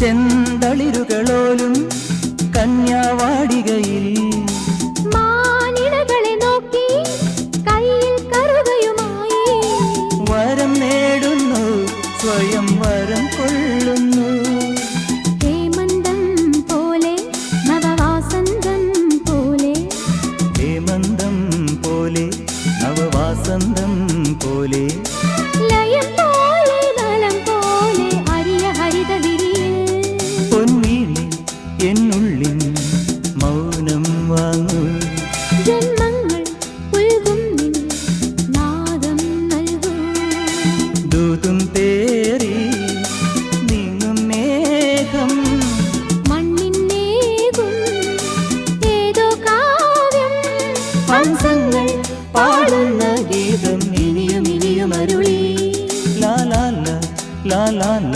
ചെന്തളിരുകളോലും കന്യാവാടികയിൽ മാനിടകളെ നോക്കി കയ്യിൽ കറുകയുമായി. വരം നേടുന്നു സ്വയം ഹംസങ്ങൾ പാടുന്ന ഗീതം ഇനിയും ഇനിയും അരുളി. ലാലാല ലാലാല